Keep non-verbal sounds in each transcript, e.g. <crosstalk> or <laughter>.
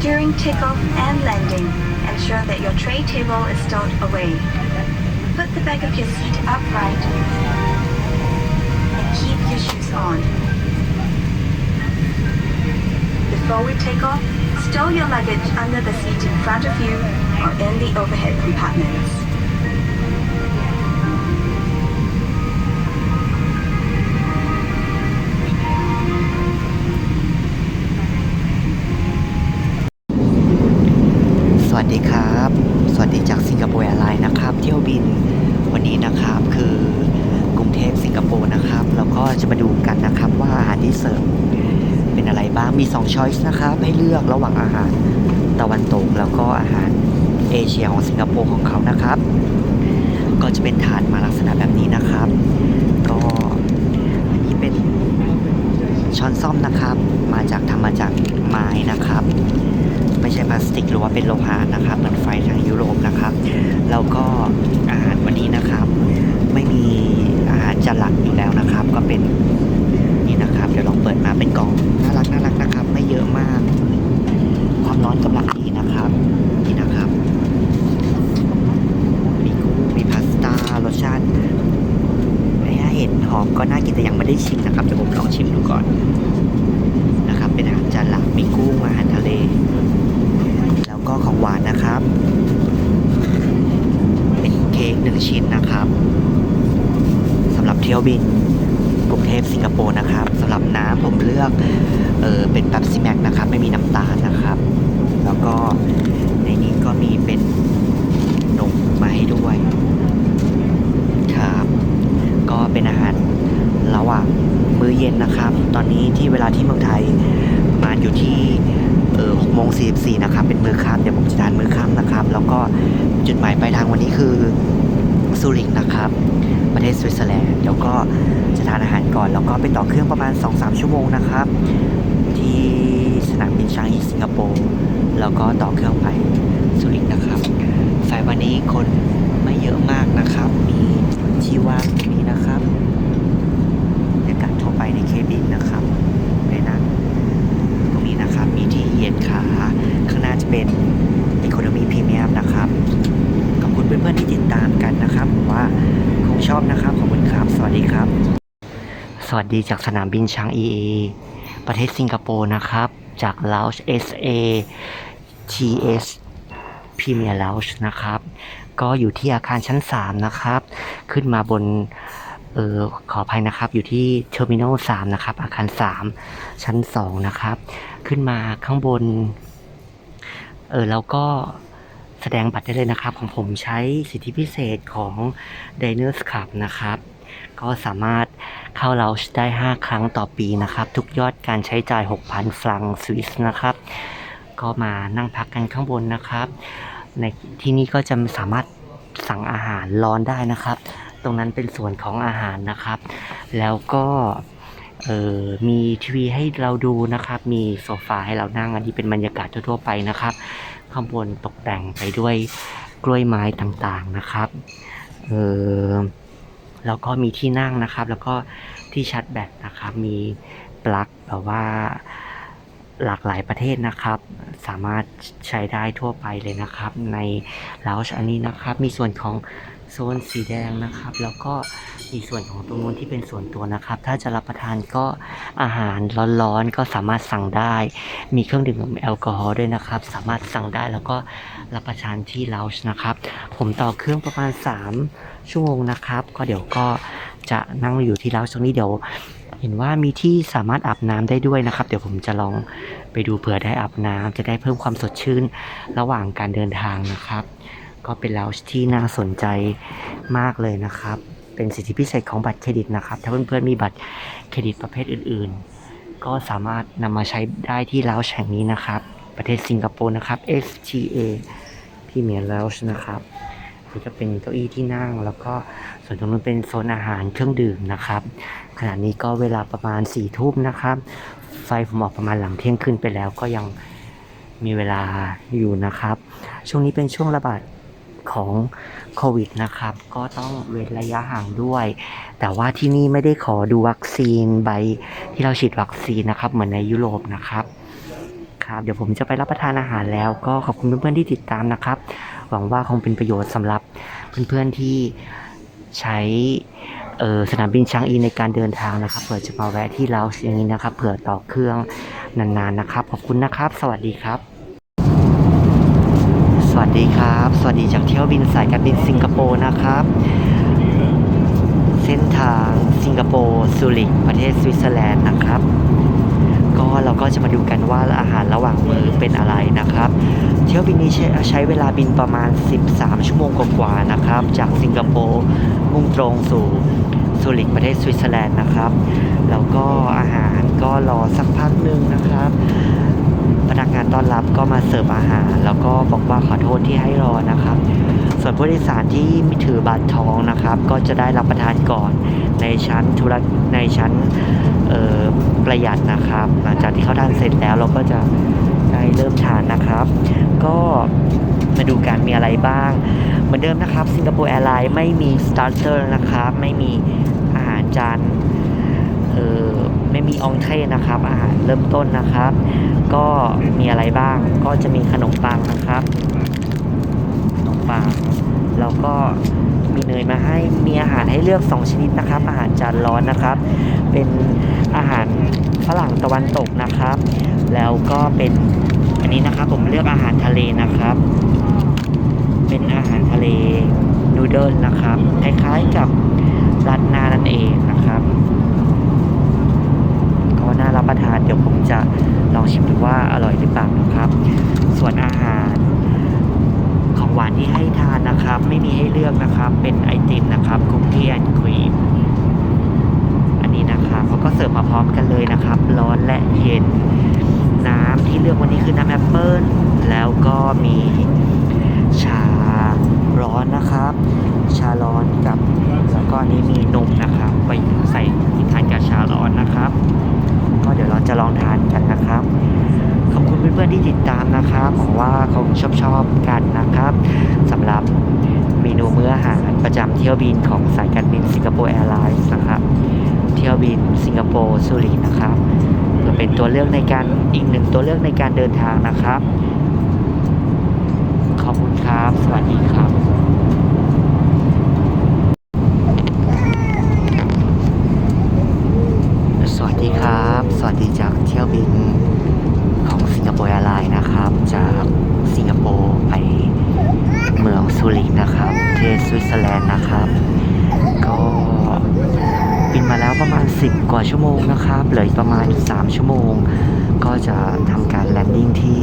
During takeoff and landing, ensure that your tray table is stowed away. Put the back of your seat upright and keep your shoes on. Before we take off, stow your luggage under the seat in front of you or in the overhead compartments. ดีครับ สวัสดีจากสิงคโปร์แอร์ไลน์นะครับ เที่ยวบินวันนี้นะครับคือกรุงเทพสิงคโปร์นะครับแล้วก็จะมาดูกันนะครับว่าอาหารที่เสิร์ฟเป็นอะไรบ้าง มี2ช้อยส์นะครับ ให้เลือกระหว่างอาหารตะวันตกแล้วก็อาหารเอเชียของสิงคโปร์ของเขานะครับ ก็จะเป็นถาดมาลักษณะแบบนี้นะครับ ก็อันนี้เป็น ช้อนซ่อมนะครับ มาจากทำมาจากไม้นะครับ ไม่ใช่พลาสติกหรือว่าเป็นโลหะนะครับ เหมือนไฟทางยุโรปนะครับ แล้วก็อาหารวันนี้นะครับ ไม่มีอาหารจานหลักอยู่แล้วนะครับ ก็เป็นนี่นะครับ เดี๋ยวลองเปิดมาเป็นกล่องน่ารักน่ารักนะครับ ไม่เยอะมาก ความร้อนกำลังดีนะครับนี่นะครับ มีกุ้งมีพาสต้ารสชาติถ้าเห็นห อมก็น่ากินแต่ยังไม่ได้ชิมนะครับเดี๋ยวผมลองชิมดูก่อนนะครับ เป็นอาหารจานหลักมีกุ้งอาหารทะเล แล้วก็ของหวานนะครับ เป็นเค้กหนึ่งชิ้นนะครับสำหรับเที่ยวบินกรุงเทพสิงคโปร์นะครับสำหรับน้ำผมเลือกเออเป็นแป๊บซีแม็กนะครับ ไม่มีน้ำตาลนะครับ แล้วก็ในนี้ก็มีเป็นนมมาให้ด้วย ก็เป็นอาหารระหว่างมื้อเย็นนะครับ ตอนนี้ที่เวลาที่เมืองไทยมาอยู่ที่เออหกโมงสี่สี่นะครับ เป็นมื้อค่ำเดี๋ยวผมจะทานมื้อค่ำนะครับ แล้วก็จุดหมายปลายทางวันนี้คือซูริกนะครับ ประเทศสวิตเซอร์แลนด์แล้วก็จะทานอาหารก่อนแล้วก็ไปต่อเครื่องประมาณ 2-3 ชั่วโมงนะครับ ที่สนามบินชางอีสิงคโปร์แล้วก็ต่อเครื่องไปซูริกนะครับไฟล์วันนี้คนไม่เยอะมากนะครับ มี ที่ว่างตรงนี้นะครับบรรยากาศทั่วไปในเคบินนะครับในนั้นตรงนี้นะครับมีที่เหยียดขาข้างหน้าจะเป็น Economy Premium นะครับขอบคุณเพื่อนๆที่ติดตามกันนะครับผมว่าคงชอบนะครับขอบคุณครับ สวัสดีครับ สวัสดีจากสนามบินชางอีประเทศสิงคโปร์นะครับ จาก Lounge SA TS Premier Lounge นะครับ ก็อยู่ที่อาคารชั้น 3 นะครับ ขึ้นมาบนเออขออภัยนะครับ อยู่ที่ Terminal 3นะครับ อาคาร 3 ชั้น 2 นะครับ ขึ้นมาข้างบน เออแล้วก็แสดงบัตรได้เลยนะครับ ของผมใช้สิทธิพิเศษของ Diners Club นะครับ ก็สามารถเข้าเราได้ 5 ครั้งต่อปีนะครับ ทุกยอดการใช้จ่าย 6,000 ฟรังสวิสนะครับ ก็มานั่งพักกันข้างบนนะครับ ในที่นี่ก็จะสามารถสั่งอาหารร้อนได้นะครับ ตรงนั้นเป็นส่วนของอาหารนะครับ แล้วก็เออมีทีวีให้เราดูนะครับ มีโซฟาให้เรานั่ง อันนี้เป็นบรรยากาศทั่วๆไปนะครับ ข้างบนตกแต่งไปด้วยกล้วยไม้ต่างๆนะครับ เออแล้วก็มีที่นั่งนะครับ แล้วก็ที่ชาร์จแบตนะครับ มีปลั๊กแบบว่า หลากหลายประเทศนะครับ สามารถใช้ได้ทั่วไปเลยนะครับ ในลาวชอันนี้นะครับ มีส่วนของโซนสีแดงนะครับ แล้วก็มีส่วนของตรงนู้นที่เป็นส่วนตัวนะครับ ถ้าจะรับประทานก็อาหารร้อนๆก็สามารถสั่งได้ มีเครื่องดื่มแอลกอฮอล์ด้วยนะครับ สามารถสั่งได้แล้วก็รับประทานที่ลาวชนะครับ ผมต่อเครื่องประมาณ 3 ชั่วโมงนะครับ ก็เดี๋ยวก็จะนั่งอยู่ที่ลาวชตรงนี้เดี๋ยว เห็นว่ามีที่สามารถอาบน้ำได้ด้วยนะครับ เดี๋ยวผมจะลองไปดูเผื่อได้อาบน้ำจะได้เพิ่มความสดชื่นระหว่างการเดินทางนะครับ ก็เป็นลาวที่น่าสนใจมากเลยนะครับ เป็นสิทธิพิเศษของบัตรเครดิตนะครับ ถ้าเพื่อนๆมีบัตรเครดิตประเภทอื่น ๆ ก็สามารถนำมาใช้ได้ที่ลาวแห่งนี้นะครับ ประเทศสิงคโปร์นะครับ STA Premier Lounge นะครับ นี่ก็เป็นเก้าอี้ที่นั่ง แล้วก็ส่วนตรงนู้นเป็นโซนอาหารเครื่องดื่มนะครับ ขณะนี้ก็เวลาประมาณสี่ทุ่มนะครับ ไฟผมออกประมาณหลังเที่ยงคืนไปแล้วก็ยังมีเวลาอยู่นะครับ ช่วงนี้เป็นช่วงระบาดของโควิดนะครับ ก็ต้องเว้นระยะห่างด้วย แต่ว่าที่นี่ไม่ได้ขอดูวัคซีนใบที่เราฉีดวัคซีนนะครับ เหมือนในยุโรปนะครับคครับ เดี๋ยวผมจะไปรับประทานอาหารแล้วก็ขอบคุณเพื่อนๆที่ติดตามนะครับ หวังว่าคงเป็นประโยชน์สำหรับเพื่อนๆที่ใช้เออสนามบินชางอีในการเดินทางนะครับ เผื่อจะมาแวะที่เราวอย่างนี้นะครับ เผื่อต่อเครื่องนานๆนะครับ ขอบคุณนะครับ สวัสดีครับ สวัสดีครับ สวัสดีจากเที่ยวบินสายการบินสิงคโปร์นะครับ เส้นทางสิงคโปร์ซูริกประเทศสวิตเซอร์แลนด์นะครับ ก็เราก็จะมาดูกันว่าอาหารระหว่างมื้อเป็นอะไรนะครับ เที่ยวบินนี้ใช้ใช้เวลาบินประมาณ 13 ชั่วโมงกว่าๆนะครับ จากสิงคโปร์มุ่งตรงสู่ซูริกประเทศสวิตเซอร์แลนด์นะครับ แล้วก็อาหารก็รอสักพักหนึ่งนะครับ พนักงานต้อนรับก็มาเสิร์ฟอาหาร แล้วก็บอกว่าขอโทษที่ให้รอนะครับ ส่วนผู้โดยสารที่ไม่ถือบัตรทองนะครับ ก็จะได้รับประทานก่อนในชั้นธุรในชั้นประหยัดนะครับ หลังจากที่เขาทานเสร็จแล้วเราก็จะได้เริ่มทานนะครับ ก็มาดูกันมีอะไรบ้าง เหมือนเดิมนะครับสิงคโปร์แอร์ไลน์ไม่มีสตาร์เตอร์นะครับ ไม่มีอาหารจานเออไม่มีอองเทนะครับ อาหารเริ่มต้นนะครับ ก็มีอะไรบ้างก็จะมีขนมปังนะครับ แล้วก็มีเนยมาให้มีอาหารให้เลือก 2 ชนิดนะครับ อาหารจานร้อนนะครับ เป็นอาหารฝรั่งตะวันตกนะครับ แล้วก็เป็นอันนี้นะครับผมเลือกอาหารทะเลนะครับ เป็นอาหารทะเลนูเดิลนะครับคล้ายๆกับรัดนานั่นเองนะครับก็น่ารับประทานเดี๋ยวผมจะลองชิมดูว่าอร่อยหรือเปล่านะครับ ส่วนอาหาร ของหวานที่ให้ทานนะครับ ไม่มีให้เลือกนะครับ เป็นไอติมนะครับคุกกี้แอนด์ครีมอันนี้นะครับเขาก็เสิร์ฟมาพร้อมกันเลยนะครับ ร้อนและเย็น น้ำที่เลือกวันนี้คือน้ำแอปเปิ้ลแล้วก็มีชาร้อนนะครับ ชาร้อนกับแล้วก็อันนี้มีนมนะครับ ไปใส่ที่ทานกับชาร้อนนะครับ ก็เดี๋ยวเราจะลองทานกันนะครับ เพื่อนๆที่ติดตามนะครับหวังว่าคงชอบชอบๆกันนะครับสำหรับเมนูมื้ออาหารประจำเที่ยวบินของสายการบินสิงคโปร์แอร์ไลน์นะครับเที่ยวบินสิงคโปร์ซูริกนะครับเพื่อเป็นตัวเลือกในการอีกหนึ่งตัวเลือกในการเดินทางนะครับ ขอบคุณครับ สวัสดีครับ สวัสดีครับ สวัสดีจากเที่ยวบินของสิงคโปร์แอร์ไลน์นะครับ จากสิงคโปร์ไปเมืองซูริกนะครับประเทศสวิตเซอร์แลนด์นะครับ ก็บินมาแล้วประมาณ 10 กว่าชั่วโมง นะครับ เหลืออีกประมาณ 3 ชั่วโมง ก็จะทำการแลนดิ้งที่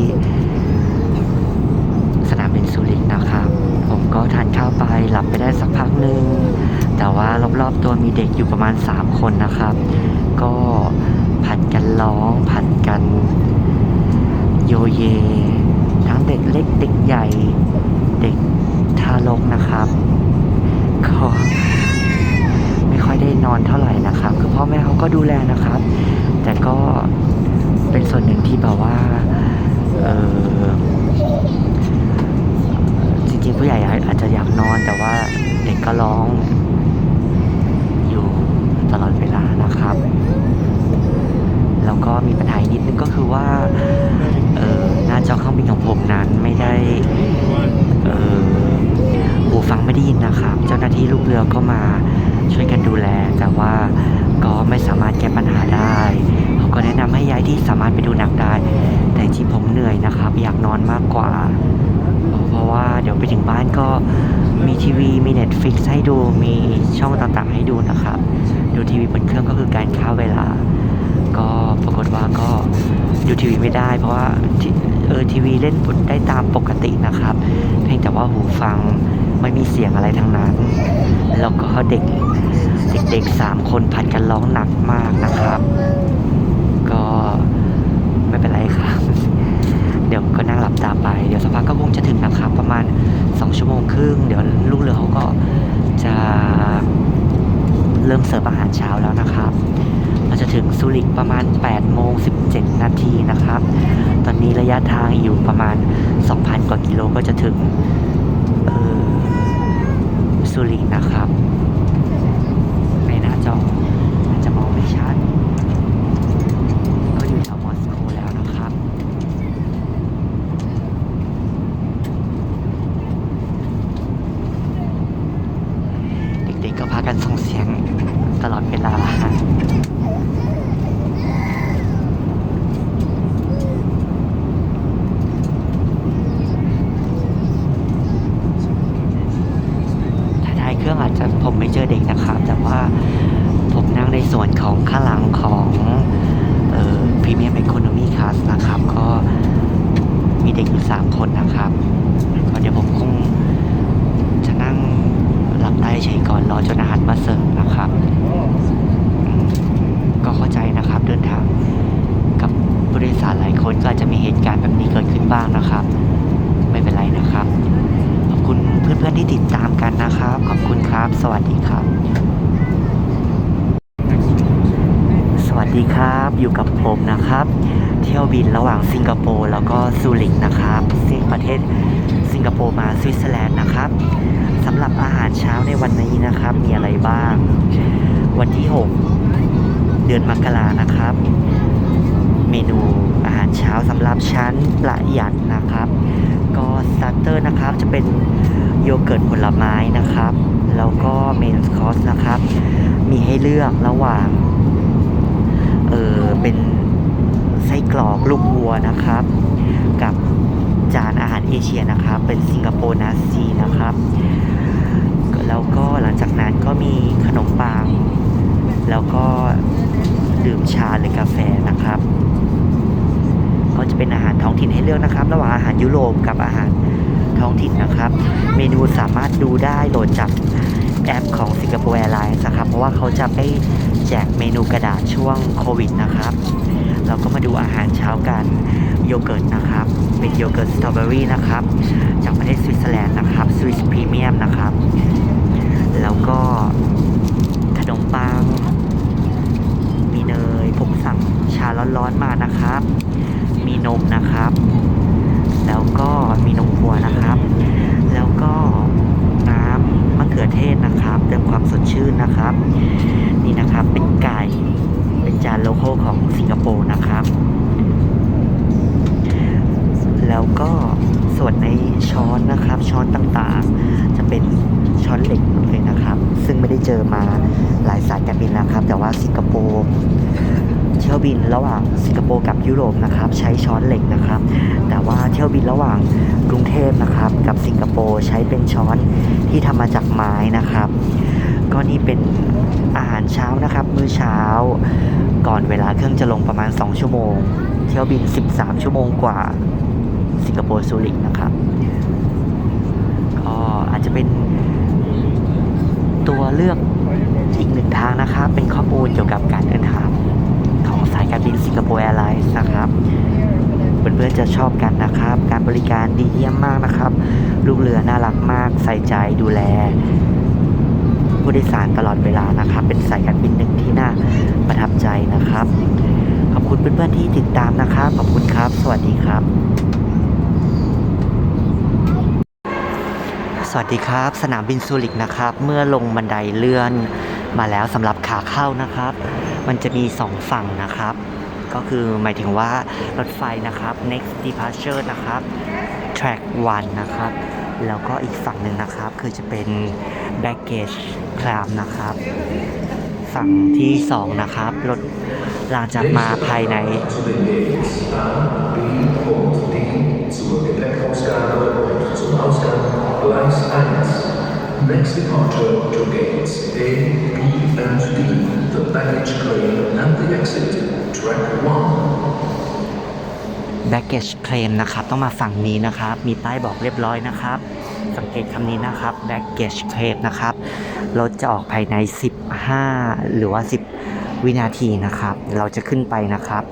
สนามบินซูริกนะครับ ผมก็ทานข้าวไปหลับไปได้สักพักหนึ่งแต่ว่ารอบๆตัวมีเด็กอยู่ประมาณ 3 คนนะครับ ก็ผัดกันร้องผัดกันโยเย ทั้งเด็กเล็กเด็กใหญ่ เด็กทารกนะครับก็ไม่ค่ อยได้นอนเท่าไหร่นะครับ คือพ่อแม่เขาก็ดูแลนะครับ แต่ก็เป็นส่วนหนึ่งที่แบบว่าเออจริงๆผู้ใหญ่อาจจะอยากนอนแต่ว่าเด็กก็ร้องอยู่ตลอดเวลานะครับ แล้วก็มีปัญหาอีกนิดนึงก็คือว่าเออหน้าจอเครื่องบินของผมนั้นไม่ได้เออหูฟังไม่ได้ยินนะครับ เจ้าหน้าที่ลูกเรือก็มา ช่วยกันดูแล แต่ว่าก็ไม่สามารถแก้ปัญหาได้เขาก็แนะนำให้ย้ายที่สามารถไปดูหนังได้ แต่จริงๆผมเหนื่อยนะครับ อยากนอนมากกว่า เพราะว่าเดี๋ยวไปถึงบ้านก็มีทีวีมี Netflix ให้ดูมีช่องต่างๆให้ดูนะครับ ดูทีวีบนเครื่องก็คือการฆ่าเวลา ก็ปรากฏว่าก็ดูทีวีไม่ได้ เพราะว่าที เออทีวีเล่นได้ตามปกตินะครับ เพียงแต่ว่าหูฟังไม่มีเสียงอะไรทั้งนั้น แล้วก็เด็กเด็กๆสามคนผัดกันร้องหนักมากนะครับ ก็ไม่เป็นไรครับ เดี๋ยวก็นั่งหลับตาไป เดี๋ยวสักพักก็คงจะถึงนะครับ ประมาณ2ชั่วโมงครึ่ง เดี๋ยวลูกเรือเขาก็จะเริ่มเสิร์ฟอาหารเช้าแล้วนะครับ เราจะถึงซูริกประมาณ8โมง17 นาทีนะครับ ตอนนี้ระยะทางอยู่ประมาณ 2,000 กว่ากิโลก็จะถึงซูริกนะครับ ในหน้าจอ เครื่องอาจจะผมไม่เจอเด็กนะครับ แต่ว่าผมนั่งในส่วนของข้างหลังของพรีเมียมเอคโนมีคลาสนะครับ ก็มีเด็กอยู่สามคนนะครับก็เดี๋ยวผมคงจะนั่งหลับใต้เฉยก่อนรอจนอาหารมาเสิร์ฟนะครับ ก็เข้าใจนะครับเดินทางกับบริษัทหลายคนก็อาจจะมีเหตุการณ์แบบนี้เกิดขึ้นบ้างนะครับ ไม่เป็นไรนะครับ คุณเพื่อนๆที่ติดตามกันนะครับ ขอบคุณครับ สวัสดีครับ สวัสดีครับ อยู่กับผมนะครับ เที่ยวบินระหว่างสิงคโปร์แล้วก็ซูริกนะครับซึ่งประเทศสิงคโปร์มาสวิตเซอร์แลนด์นะครับสำหรับอาหารเช้าในวันนี้นะครับ มีอะไรบ้าง วันที่ 6 เดือนมกรานะครับ เมนูารเช้าสำหรับชั้นประหยัดนะครับ ก็สตาร์เตอร์นะครับจะเป็นโยเกิร์ตผลไม้นะครับ แล้วก็เมนคอร์สนะครับ มีให้เลือกระหว่างเออเป็นไส้กรอกลูกวัวนะครับ กับจานอาหารเอเชียนะครับ เป็นสิงคโปร์นาซีนะครับ แล้วก็หลังจากนั้นก็มีขนมปัง แล้วก็ดื่มชาหรือกาแฟนะครับ ก็จะเป็นอาหารท้องถิ่นให้เลือกนะครับ ระหว่างอาหารยุโรปกับอาหารท้องถิ่นนะครับ เมนูสามารถดูได้โหลดจากแอปของ Singapore Airlines นะครับ เพราะว่าเขาจะไม่แจกเมนูกระดาษช่วงโควิดนะครับ เราก็มาดูอาหารเช้ากันโยเกิร์ตนะครับ เป็นโยเกิร์ตสตรอเบอรี่นะครับ จากประเทศสวิตเซอร์แลนด์นะครับสวิสพรีเมียมนะครับ แล้วก็ขนมปัง มีเนยผมสั่งชาร้อนๆมานะครับ มีนมนะครับ แล้วก็มีนมวัวนะครับ แล้วก็น้ำมะเขือเทศนะครับเติมความสดชื่นนะครับ นี่นะครับเป็นไก่ เป็นจาน โลโก้ของสิงคโปร์นะครับ แล้วก็ส่วนในช้อนนะครับ ช้อนต่างๆ จะเป็นช้อนเหล็กเลยนะครับ ซึ่งไม่ได้เจอมาหลายสายการบินแล้วครับ แต่ว่าสิงคโปร์เที่ยวบินระหว่างสิงคโปร์กับยุโรปนะครับ ใช้ช้อนเหล็กนะครับ แต่ว่าเที่ยวบินระหว่างกรุงเทพนะครับ กับสิงคโปร์ใช้เป็นช้อนที่ทำมาจากไม้นะครับ ก็นี่เป็นอาหารเช้านะครับ มื้อเช้า ก่อนเวลาเครื่องจะลงประมาณ 2 ชั่วโมง เที่ยวบิน 13 ชั่วโมงกว่า สิงคโปร์ซูริกนะครับ ก็อาจจะเป็นตัวเลือกอีกหนึ่งทางนะครับ เป็นข้อมูลเกี่ยวกับการเดินทางของสายการบินสิงคโปร์แอร์ไลน์นะครับเพื่อนๆจะชอบกันนะครับ การบริการดีเยี่ยมมากนะครับ ลูกเรือน่ารักมากใส่ใจดูแล ผู้โดยสารตลอดเวลานะครับ เป็นสายการบินหนึ่งที่น่าประทับใจนะครับ ขอบคุณเพื่อนๆที่ติดตามนะครับ ขอบคุณครับ สวัสดีครับ สวัสดีครับ สนามบินซูริกนะครับ เมื่อลงบันไดเลื่อนมาแล้วสำหรับขาเข้านะครับ มันจะมีสองฝั่งนะครับ ก็คือหมายถึงว่ารถไฟนะครับ next departure นะครับ track 1 นะครับ แล้วก็อีกฝั่งหนึ่งนะครับ คือจะเป็น baggage claim นะครับ ฝั่งที่ 2 นะครับ รถเราจะมาภายในแบ็กเกจเคลมนะครับ ต้องมาฝั่งนี้นะครับ มีป้ายบอกเรียบร้อยนะครับ สังเกตคำนี้นะครับ baggage claim นะครับ รถจะออกภายใน 15 หรือว่า 10 วินาทีนะครับ เราจะขึ้นไปนะครับ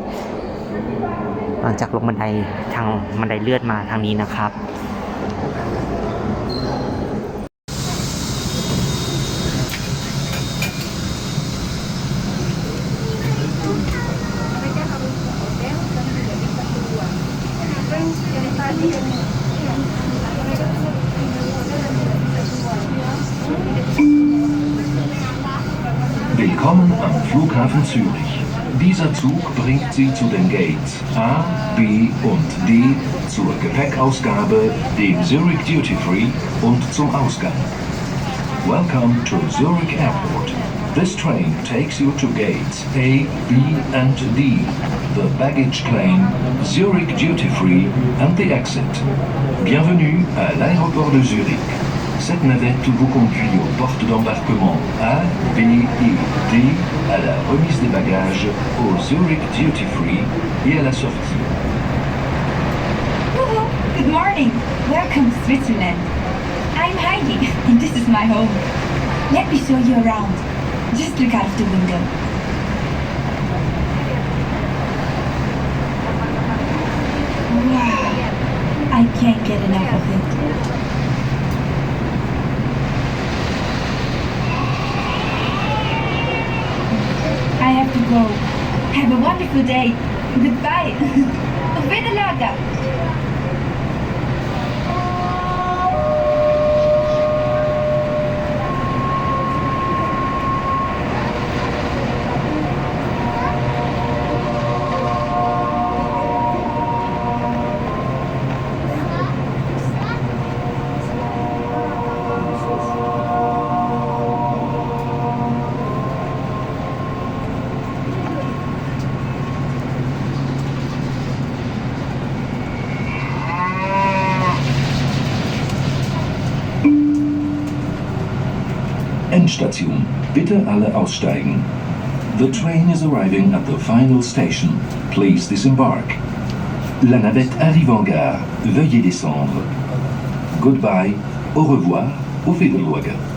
หลังจากลงบันไดทางบันไดเลื่อนมาทางนี้นะครับ Flughafen Zürich. Dieser Zug bringt Sie zu den Gates A, B und D zur Gepäckausgabe, dem Zurich Duty Free und zum Ausgang. Welcome to Zurich Airport. This train takes you to gates A, B and D, the baggage claim, Zurich Duty Free and the exit. Bienvenue à l'aéroport de Zurich. Cette navette vous conduit aux portes d'embarquement A, B et D, à la remise des bagages, au Zurich Duty Free et à la sortie. Good morning! Welcome Switzerland. I'm Heidi, and this is my home. Let me show you around. Just look out of the window. Wow! I can't get enough of it. Have to go. Have a wonderful day. Goodbye. <laughs> Auf Wiedersehen. Endstation. Bitte alle aussteigen. The train is arriving at the final station. Please disembark. La navette arrive en gare. Veuillez descendre. Goodbye. Au revoir. Auf Wiedersehen.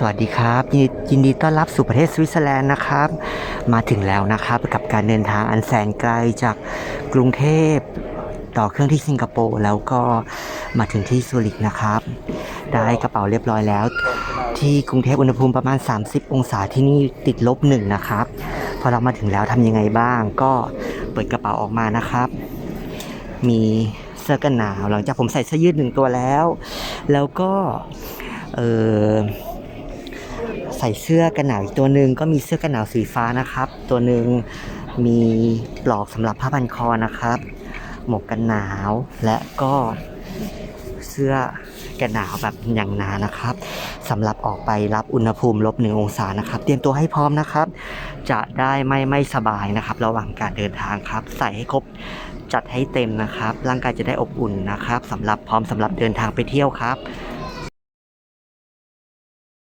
สวัสดีครับยินยินดีต้อนรับสู่ประเทศสวิตเซอร์แลนด์นะครับ มาถึงแล้วนะครับกับการเดินทางอันแสนไกลจากกรุงเทพต่อเครื่องที่สิงคโปร์แล้วก็มาถึงที่ซูริกนะครับ ได้กระเป๋าเรียบร้อยแล้ว ที่กรุงเทพอุณหภูมิประมาณ 30 องศาที่นี่ติดลบหนึ่งนะครับ พอเรามาถึงแล้วทำยังไงบ้าง ก็เปิดกระเป๋าออกมานะครับ มีเสื้อกันหนาว หลังจากผมใส่เสื้อยืดหนึ่งตัวแล้ว แล้วก็เออ ส่เสื้อกันหนาวอีกตัวหนึ่งก็มีเสื้อกันหนาวสีฟ้านะครับ ตัวหนึ่งมีปลอกสำหรับผ้าพันคอนะครับ หมวกกันหนาวและก็เสื้อกันหนาวแบบอย่างหนานะครับสำหรับออกไปรับอุณหภูมิลบหนึ่งองศานะครับ เตรียมตัวให้พร้อมนะครับ จะได้ไม่ไม่สบายนะครับ ระหว่างการเดินทางครับ ใส่ให้ครบจัดให้เต็มนะครับ ร่างกายจะได้อบอุ่นนะครับสำหรับพร้อมสำหรับเดินทางไปเที่ยวครับ